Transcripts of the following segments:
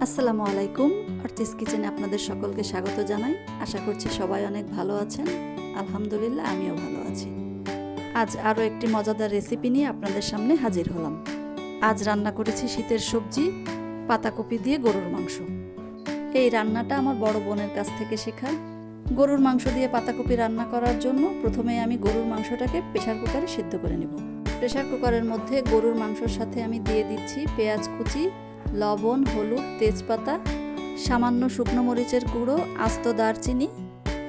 আসসালামু আলাইকুম অর্চিস কিচেনে আপনাদের সকলকে স্বাগত জানাই। আশা করছি সবাই অনেক ভালো আছেন। আলহামদুলিল্লাহ, আমিও ভালো আছি। আজ আরও একটি মজাদার রেসিপি নিয়ে আপনাদের সামনে হাজির হলাম। আজ রান্না করেছি শীতের সবজি, পাতাকপি দিয়ে গরুর মাংস। এই রান্নাটা আমার বড় বোনের কাছ থেকে শেখা। গরুর মাংস দিয়ে পাতাকপি রান্না করার জন্য প্রথমে আমি গরুর মাংসটাকে প্রেশার কুকারে সিদ্ধ করে নেব। প্রেশার কুকারের মধ্যে গরুর মাংসর সাথে আমি দিয়ে দিচ্ছি পেঁয়াজ কুচি লবণ, হলুদ, তেজপাতা, সামান্য শুকনো মরিচের গুঁড়ো, আস্ত দারচিনি,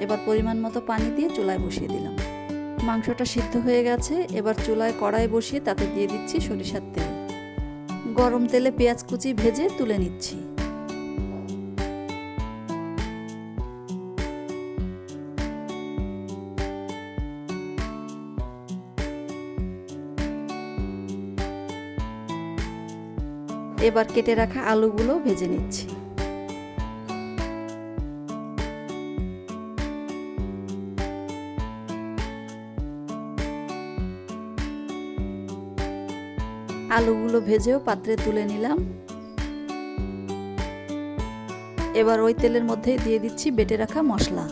এবার পরিমাণ মতো পানি দিয়ে চুলায় বসিয়ে দিলাম। মাংসটা সিদ্ধ হয়ে গেছে, এবার চুলায় কড়াই বসিয়ে তাতে দিয়ে দিচ্ছি সরিষার তেল। গরম তেলে পেঁয়াজ কুচি ভেজে তুলে নিচ্ছি। এবার কেটে রাখা আলুগুলো ভেজে নিচ্ছি। আলুগুলো ভেজেও পাত্রে তুলে নিলাম। এবার ওই তেলের মধ্যে দিয়ে দিচ্ছি বেটে রাখা মশলা।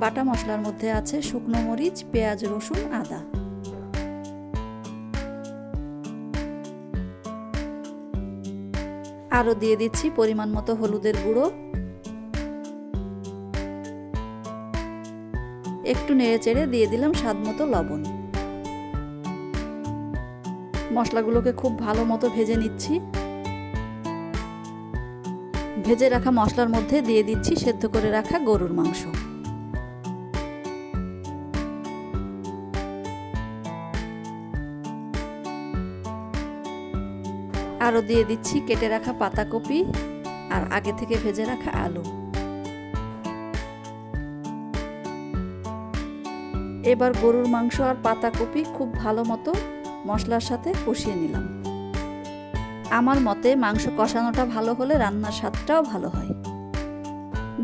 বাটা মশলার মধ্যে আছে শুকনো মরিচ, পেঁয়াজ, রসুন, আদা। আরও দিয়ে দিচ্ছি পরিমাণ মতো হলুদের গুঁড়ো। একটু নেড়ে চেড়ে দিয়ে দিলাম স্বাদ মতো লবণ। মশলাগুলোকে খুব ভালো মতো ভেজে নিচ্ছি। ভেজে রাখা মশলার মধ্যে দিয়ে দিচ্ছি সেদ্ধ করে রাখা গরুর মাংস। আরও দিয়ে দিচ্ছি কেটে রাখা পাতাকপি আর আগে থেকে ভেজে রাখা আলু। এবার গরুর মাংস আর পাতাকপি খুব ভালো মতো মশলার সাথে কষিয়ে নিলাম। আমার মতে মাংস কষানোটা ভালো হলে রান্নার স্বাদটাও ভালো হয়।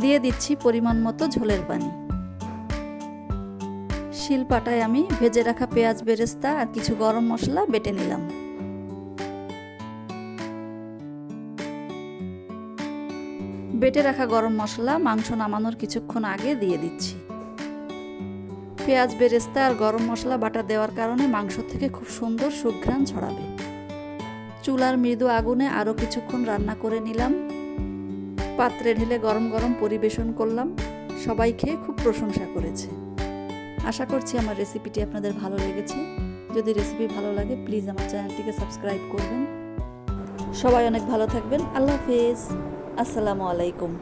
দিয়ে দিচ্ছি পরিমাণ মতো ঝোলের পানি। শিলপাটায় আমি ভেজে রাখা পেঁয়াজ বেরেস্তা আর কিছু গরম মশলা বেটে নিলাম। বেটে রাখা গরম মশলা, মাংস নামানোর কিছুক্ষণ আগে দিয়ে দিচ্ছি। পেঁয়াজ, বেরেস্তা আর গরম মশলা বাটা দেওয়ার কারণে মাংস থেকে খুব সুন্দর সুঘ্রাণ ছড়াবে। চুলার মৃদু আগুনে আরও কিছুক্ষণ রান্না করে নিলাম। পাত্রে ঢেলে গরম গরম পরিবেশন করলাম। সবাই খেয়ে খুব প্রশংসা করেছে। আশা করছি আমার রেসিপিটি আপনাদের ভালো লেগেছে। যদি রেসিপি ভালো লাগে, প্লিজ আমার চ্যানেলটিকে সাবস্ক্রাইব করবেন। সবাই অনেক ভালো থাকবেন। আল্লাহ হাফেজ। আসসালামু আলাইকুম।